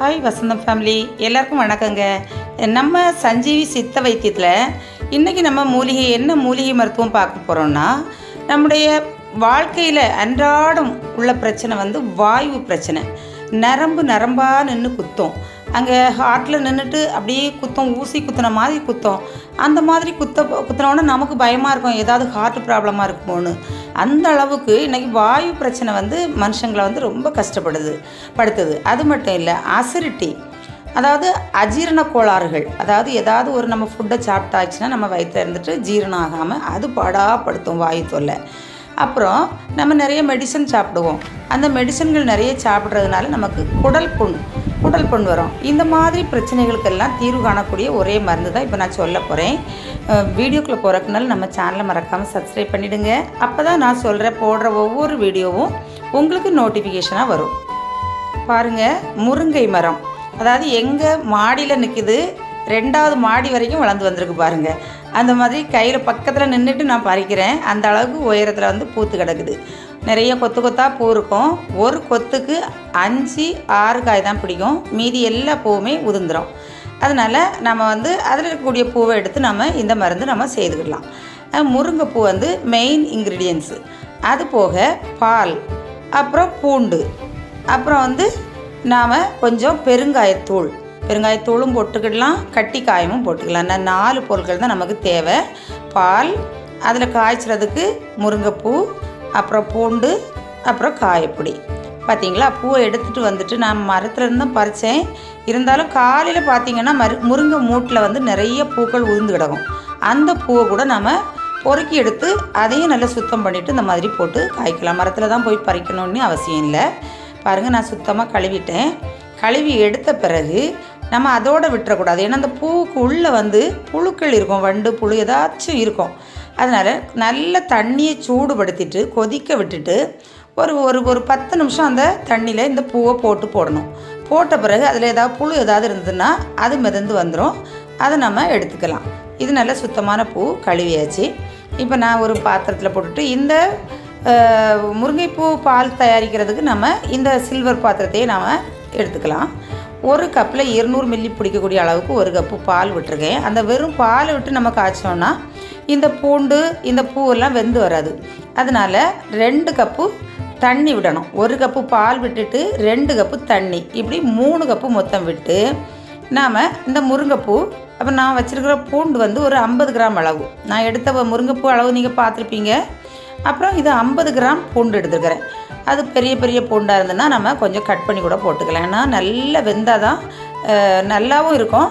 Hi வசந்தம் family எல்லாருக்கும் வணக்கங்க. நம்ம சஞ்சீவி சித்த வைத்தியத்தில் இன்றைக்கி நம்ம மூலிகை என்ன மூலிகை மருத்துவம் பார்க்க போகிறோம்னா நம்முடைய வாழ்க்கையில் அன்றாடம் உள்ள பிரச்சனை வந்து வாயு பிரச்சனை. நரம்பு நரம்பாக நின்று குத்தும். அங்கே ஹார்ட்டில் நின்றுட்டு அப்படியே குத்தம் ஊசி குத்துன மாதிரி குத்தம். அந்த மாதிரி குத்த குத்தினோடனே நமக்கு பயமாக இருக்கும் ஏதாவது ஹார்ட் ப்ராப்ளமாக இருக்குமோன்னு. அந்த அளவுக்கு இன்றைக்கி வாயு பிரச்சனை வந்து மனுஷங்களை வந்து ரொம்ப கஷ்டப்படுது படுத்துது. அது மட்டும் இல்லை அசிரிட்டி அதாவது அஜீரண கோளாறுகள். அதாவது ஏதாவது ஒரு நம்ம ஃபுட்டை சாப்பிட்டாச்சுன்னா நம்ம வயிற்றில் இருந்துட்டு ஜீரணம் ஆகாமல் அது படாப்படுத்தும் வாயு தொல்லை. அப்புறம் நம்ம நிறைய மெடிசன் சாப்பிடுவோம். அந்த மெடிசன்கள் நிறைய சாப்பிட்றதுனால நமக்கு குடல் புண் குடல் புண் வரும். இந்த மாதிரி பிரச்சனைகளுக்கெல்லாம் தீர்வு காணக்கூடிய ஒரே மருந்து தான் இப்போ நான் சொல்ல போகிறேன் வீடியோக்குள்ளே போகிறக்குனால நம்ம சேனலை மறக்காமல் சப்ஸ்கிரைப் பண்ணிவிடுங்க அப்போ தான் நான் சொல்கிற போடுற ஒவ்வொரு வீடியோவும் உங்களுக்கு நோட்டிஃபிகேஷனாக வரும். பாருங்கள் முருங்கை மரம். அதாவது எங்கள் மாடியில் நிற்கிது ரெண்டாவது மாடி வரைக்கும் வளர்ந்து வந்திருக்கு பாருங்கள் அந்த மாதிரி கையில் பக்கத்தில் நின்றுட்டு நான் பறிக்கிறேன். அந்த அளவுக்கு உயரத்தில் வந்து பூத்து கிடக்குது. நிறைய கொத்து கொத்தாக பூ இருக்கும். ஒரு கொத்துக்கு அஞ்சு ஆறு காய் தான் பிடிக்கும். மீதி எல்லா பூவுமே உதிர்ந்துடும் அதனால் நம்ம வந்து அதில் இருக்கக்கூடிய பூவை எடுத்து நம்ம இந்த மருந்து நம்ம செய்துக்கிடலாம். முருங்கைப்பூ வந்து மெயின் இன்க்ரீடியன்ஸு அது போக பால் அப்புறம் பூண்டு அப்புறம் வந்து நாம் கொஞ்சம் பெருங்காயத்தூள். பெருங்காயத்தூளும் போட்டுக்கிடலாம் கட்டி காயமும் போட்டுக்கலாம். நான் நாலு பொருட்கள் தான் நமக்கு தேவை. பால் அதில் காய்ச்சறதுக்கு முருங்கைப்பூ அப்புறம் பூண்டு அப்புறம் காயப்பொடி. பார்த்தீங்களா பூவை எடுத்துகிட்டு வந்துட்டு நான் மரத்துலேருந்து தான் பறித்தேன் இருந்தாலும் காலையில் பார்த்தீங்கன்னா மரு முருங்கை மூட்டில் வந்து நிறைய பூக்கள் உதிர்ந்து கிடக்கும். அந்த பூவை கூட நம்ம பொறுக்கி எடுத்து அதையும் நல்லா சுத்தம் பண்ணிவிட்டு இந்த மாதிரி போட்டு காய்க்கலாம். மரத்தில் தான் போய் பறிக்கணும்னு அவசியம் இல்லை. பாருங்கள் நான் சுத்தமாக கழுவிட்டேன். கழுவி எடுத்த பிறகு நம்ம அதோடு விட்டுறக்கூடாது. ஏன்னா அந்த பூவுக்கு உள்ளே வந்து புழுக்கள் இருக்கும் வண்டு புழு ஏதாச்சும் இருக்கும். அதனால் நல்ல தண்ணியை சூடுபடுத்திட்டு கொதிக்க விட்டுட்டு ஒரு ஒரு ஒரு பத்து நிமிஷம் அந்த தண்ணியில் இந்த பூவை போட்டு போடணும். போட்ட பிறகு அதில் ஏதாவது புழு ஏதாவது இருந்ததுன்னா அது மிதந்து வந்துடும் அதை நம்ம எடுத்துக்கலாம். இது நல்ல சுத்தமான பூ கழுவியாச்சு. இப்போ நான் ஒரு பாத்திரத்தில் போட்டுட்டு இந்த முருங்கைப்பூ பால் தயாரிக்கிறதுக்கு நம்ம இந்த சில்வர் பாத்திரத்தையே நாம் எடுத்துக்கலாம். ஒரு கப்பில் இருநூறு மில்லி பிடிக்கக்கூடிய அளவுக்கு ஒரு கப்பு பால் விட்டுருக்கேன். அந்த வெறும் பால் விட்டு நம்ம காய்ச்சோன்னா இந்த பூண்டு இந்த பூவெல்லாம் வெந்து வராது. அதனால் ரெண்டு கப்பு தண்ணி விடணும். ஒரு கப்பு பால் விட்டுட்டு ரெண்டு கப்பு தண்ணி. இப்படி மூணு கப்பு மொத்தம் விட்டு நாம் இந்த முருங்கைப்பூ அப்போ நான் வச்சுருக்கிற பூண்டு வந்து ஒரு ஐம்பது கிராம் அளவு. நான் எடுத்த முருங்கைப்பூ அளவு நீங்கள் பார்த்துருப்பீங்க. அப்புறம் இது ஐம்பது கிராம் பூண்டு எடுத்துருக்கிறேன். அது பெரிய பெரிய பூண்டாக இருந்ததுன்னா நம்ம கொஞ்சம் கட் பண்ணி கூட போட்டுக்கலாம். ஏன்னா நல்லா வெந்தால் தான் நல்லாவும் இருக்கும்.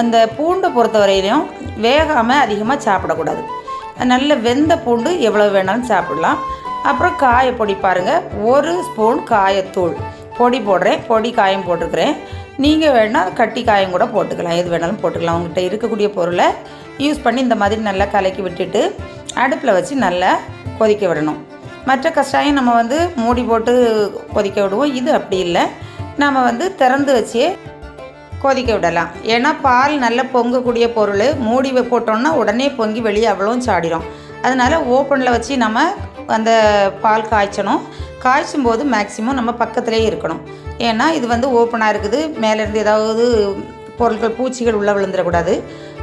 அந்த பூண்டை பொறுத்தவரையிலையும் வேகாமல் அதிகமாக சாப்பிடக்கூடாது. நல்ல வெந்த பூண்டு எவ்வளோ வேணாலும் சாப்பிடலாம். அப்புறம் காயப்பொடி பாருங்கள் ஒரு ஸ்பூன் காயத்தூள். பொடி போடுறேன். பொடி காயம் போட்டிருக்கிறேன் நீங்கள் வேணால் கட்டி காயம் கூட போட்டுக்கலாம். எது வேணாலும் போட்டுக்கலாம். உங்கள்கிட்ட இருக்கக்கூடிய பொருளை யூஸ் பண்ணி இந்த மாதிரி நல்லா கலக்கி விட்டுட்டு அடுப்பில் வச்சு நல்லா கொதிக்க விடணும். மற்ற கஷாயம் நம்ம வந்து மூடி போட்டு கொதிக்க விடுவோம். இது அப்படி இல்லை. நம்ம வந்து திறந்து வச்சே கொதிக்க விடலாம். ஏன்னா பால் நல்லா பொங்கக்கூடிய பொருள். மூடி போட்டோம்னா உடனே பொங்கி வெளியே அவ்வளோவும் சாடிடும் அதனால் ஓப்பனில் வச்சு நம்ம அந்த பால் காய்ச்சணும். காய்ச்சும் போது மேக்ஸிமம் நம்ம பக்கத்துலேயே இருக்கணும். ஏன்னா இது வந்து ஓப்பனாக இருக்குது. மேலேருந்து ஏதாவது பொருட்கள் பூச்சிகள் உள்ளே விழுந்துடக்கூடாது.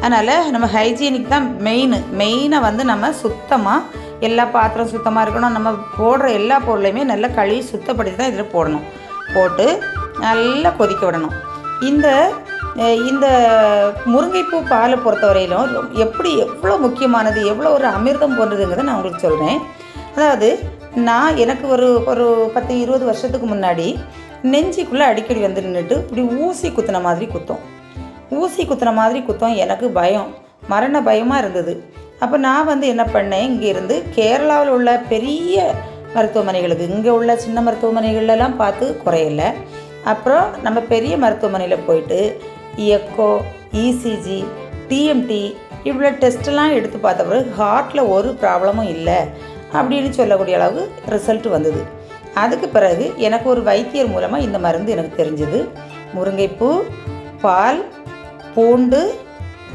அதனால் நம்ம ஹைஜீனிக் தான் மெயின் மெயினை வந்து நம்ம சுத்தமாக எல்லா பாத்திரம் சுத்தமாக இருக்கணும். நம்ம போடுற எல்லா பொருளையுமே நல்லா கழுவி சுத்தப்படுத்தி தான் இதில் போடணும். போட்டு நல்லா கொதிக்க விடணும். இந்த இந்த முருங்கைப்பூ பாலை பொறுத்தவரையிலும் எப்படி எவ்வளோ முக்கியமானது எவ்வளோ ஒரு அமிர்தம் போன்றதுங்கிறத நான் உங்களுக்கு சொல்கிறேன் அதாவது நான் எனக்கு ஒரு ஒரு பத்து இருபது வருஷத்துக்கு முன்னாடி நெஞ்சிக்குள்ளே அடிக்கடி வந்து நின்றுட்டு இப்படி ஊசி குத்துன மாதிரி குத்தும். ஊசி குத்துற மாதிரி குத்தம் எனக்கு பயம். மரண பயமாக இருந்தது. அப்போ நான் வந்து என்ன பண்ணேன்? இங்கேருந்து கேரளாவில் உள்ள பெரிய மருத்துவமனைகளுக்கு இங்கே உள்ள சின்ன மருத்துவமனைகள்லாம் பார்த்து குறையல. அப்புறம் நம்ம பெரிய மருத்துவமனையில் போயிட்டு எக்கோ இசிஜி டிஎம்டி இவ்வளோ டெஸ்ட்டெல்லாம் எடுத்து பார்த்த பிறகு ஹார்ட்டில் ஒரு ப்ராப்ளமும் இல்லை அப்படின்னு சொல்லக்கூடிய அளவுக்கு ரிசல்ட் வந்தது. அதுக்கு பிறகு எனக்கு ஒரு வைத்தியர் மூலமாக இந்த மருந்து எனக்கு தெரிஞ்சது. முருங்கைப்பூ பால் பூண்டு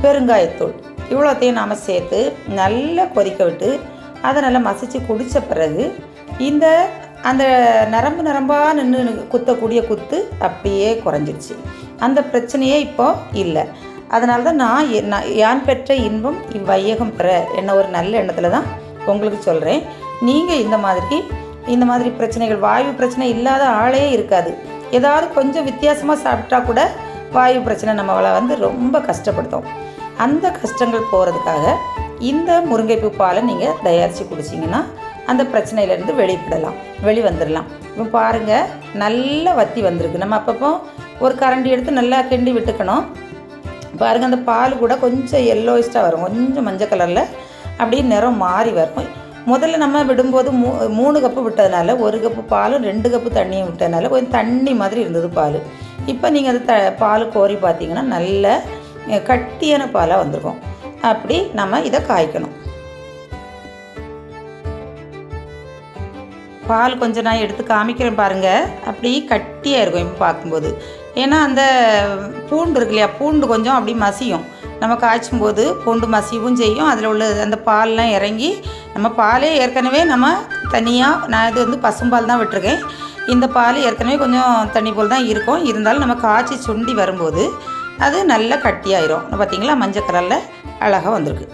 பெருங்காயத்தூள். இவ்வளோத்தையும் நாம் சேர்த்து நல்லா கொதிக்க விட்டு அதை நல்லா மசிச்சு குடித்த பிறகு இந்த அந்த நரம்பு நரம்பாக நின்று குத்தக்கூடிய குத்து அப்படியே குறைஞ்சிருச்சு. அந்த பிரச்சனையே இப்போ இல்லை. அதனால தான் நான் எ- நான் யான் பெற்ற இன்பம் இவ்வையகம் பெற என்ன ஒரு நல்ல எண்ணத்தில் தான் உங்களுக்கு சொல்கிறேன் நீங்கள் இந்த மாதிரி இந்த மாதிரி பிரச்சனைகள் வாயு பிரச்சனை இல்லாத ஆளே இருக்காது. ஏதாவது கொஞ்சம் வித்தியாசமாக சாப்பிட்டா கூட வாயு பிரச்சனை நம்மளை வந்து ரொம்ப கஷ்டப்படுத்தும். அந்த கஷ்டங்கள் போகிறதுக்காக இந்த முருங்கைப்பூ பாலை நீங்கள் தயாரித்து குடிச்சிங்கன்னா அந்த பிரச்சனையிலேருந்து வெளிப்படலாம் வெளி வந்துடலாம் இப்போ பாருங்கள் நல்ல வத்தி வந்திருக்கு. நம்ம அப்பப்போ ஒரு கரண்டி எடுத்து நல்லா கிண்டி விட்டுக்கணும். பாருங்கள் அந்த பால் கூட கொஞ்சம் எல்லோயிஸ்ட்டாக வரும். கொஞ்சம் மஞ்சள் கலரில் அப்படியே நிறம் மாறி வரும். முதல்ல நம்ம விடும்போது மூ மூணு கப்பு விட்டதுனால ஒரு கப்பு பாலும் ரெண்டு கப்பு தண்ணியும் விட்டதுனால கொஞ்சம் தண்ணி மாதிரி இருந்தது பால். இப்போ நீங்கள் அது த பால் கோரி பார்த்தீங்கன்னா நல்ல கட்டியான பாலாக வந்திருக்கும். அப்படி நம்ம இதை காய்க்கணும். பால் கொஞ்சம் நான் எடுத்து காமிக்கிறேன் பாருங்கள் அப்படி கட்டியாக இருக்கும் இப்போ பார்க்கும்போது. ஏன்னா அந்த பூண்டு இருக்கு இல்லையா பூண்டு கொஞ்சம் அப்படி மசியும். நம்ம காய்ச்சும் போது பூண்டு மசியவும் செய்யும். அதில் உள்ள அந்த பால்லாம் இறங்கி நம்ம பாலே ஏற்கனவே நம்ம தனியாக நான் இது வந்து பசும்பால் தான் விட்டுருக்கேன். இந்த பால் ஏற்கனவே கொஞ்சம் தண்ணி போல் தான் இருக்கும். இருந்தாலும் நம்ம காய்ச்சி சுண்டி வரும்போது அது நல்லா கட்டியாயிரும். பார்த்தீங்களா மஞ்சள் கலரில் அழகாக வந்திருக்கு.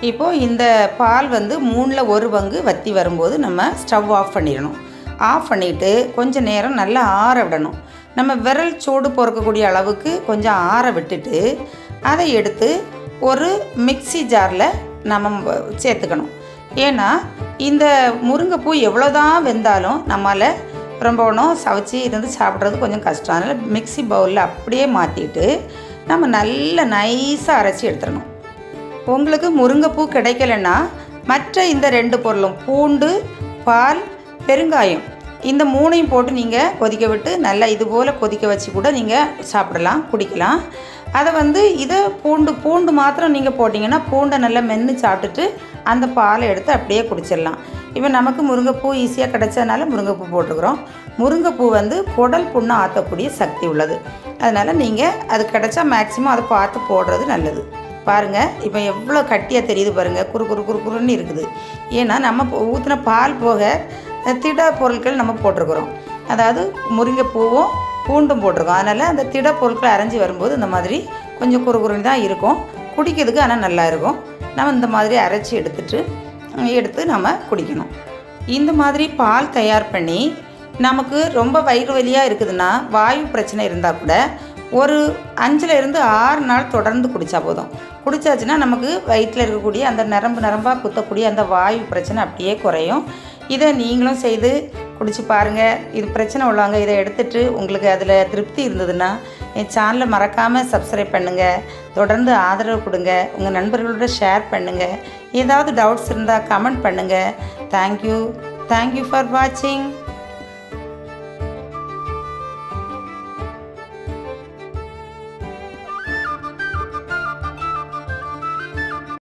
இப்போது இந்த பால் வந்து மூணில் ஒரு பங்கு வத்தி வரும்போது நம்ம ஸ்டவ் ஆஃப் பண்ணிடணும். ஆஃப் பண்ணிவிட்டு கொஞ்சம் நேரம் நல்லா ஆற விடணும். நம்ம விரல் சூடு பொறுக்கக்கூடிய அளவுக்கு கொஞ்சம் ஆற விட்டுட்டு அதை எடுத்து ஒரு மிக்ஸி ஜாரில் நம்ம சேர்த்துக்கணும். ஏன்னா இந்த முருங்கைப்பூ எவ்வளோதான் வெந்தாலும் நம்மளால் ரொம்ப ஒன்றும் சவைச்சி இருந்து சாப்பிட்றது கொஞ்சம் கஷ்டம். அதனால் மிக்ஸி பவுலில் அப்படியே மாற்றிட்டு நம்ம நல்லா நைஸாக அரைச்சி எடுத்துடணும். உங்களுக்கு முருங்கைப்பூ கிடைக்கலன்னா மற்ற இந்த ரெண்டு பொருளும் பூண்டு பால் பெருங்காயம் இந்த மூணையும் போட்டு நீங்கள் கொதிக்க விட்டு நல்லா இது போல் கொதிக்க வச்சு கூட நீங்கள் சாப்பிடலாம் குடிக்கலாம். அதை வந்து இதை பூண்டு பூண்டு மாத்திரம் நீங்கள் போட்டிங்கன்னா பூண்டை நல்லா மென்று சாப்பிட்டுட்டு அந்த பாலை எடுத்து அப்படியே குடிச்சிடலாம். இப்போ நமக்கு முருங்கைப்பூ ஈஸியாக கிடைச்சதுனால முருங்கைப்பூ போட்டுக்கிறோம். முருங்கைப்பூ வந்து குடல் புண்ணை ஆற்றக்கூடிய சக்தி உள்ளது. அதனால் நீங்கள் அது கிடைச்சா மேக்ஸிமம் அதை பார்த்து போடுறது நல்லது. பாருங்கள் இப்போ எவ்வளோ கட்டியாக தெரியுது பாருங்கள் குறு குறு குறு குறுன்னு இருக்குது. ஏன்னா நம்ம ஊற்றின பால் போக திட பொருட்கள் நம்ம போட்டிருக்கிறோம். அதாவது முருங்கைப்பூவும் பூண்டும் போட்டிருக்கோம். அதனால் அந்த திட பொருட்கள் அரைஞ்சி வரும்போது இந்த மாதிரி கொஞ்சம் குறுகுறுன்னு தான் இருக்கும். குடிக்கிறதுக்கு ஆனால் நல்லா இருக்கும். நம்ம இந்த மாதிரி அரைச்சி எடுத்துட்டு எடுத்து நம்ம குடிக்கணும். இந்த மாதிரி பால் தயார் பண்ணி நமக்கு ரொம்ப வயிறு வலியாக இருக்குதுன்னா வாயு பிரச்சனை இருந்தால் கூட ஒரு அஞ்சுல இருந்து ஆறு நாள் தொடர்ந்து குடித்தா போதும். குடிச்சாச்சுன்னா நமக்கு வயிற்றில் இருக்கக்கூடிய அந்த நரம்பு நரம்பாக குத்தக்கூடிய அந்த வாயு பிரச்சனை அப்படியே குறையும். இதை நீங்களும் செய்து குடிச்சு பாருங்கள் இது பிரச்சனை உள்ளவங்க இதை எடுத்துட்டு உங்களுக்கு அதில் திருப்தி இருந்ததுன்னா என் சேனலை மறக்காமல் சப்ஸ்கிரைப் பண்ணுங்கள் தொடர்ந்து ஆதரவு கொடுங்க. உங்கள் நண்பர்களோட ஷேர் பண்ணுங்கள் ஏதாவது டவுட்ஸ் இருந்தால் கமெண்ட் பண்ணுங்கள் தேங்க்யூ தேங்க்யூ ஃபார் வாட்சிங்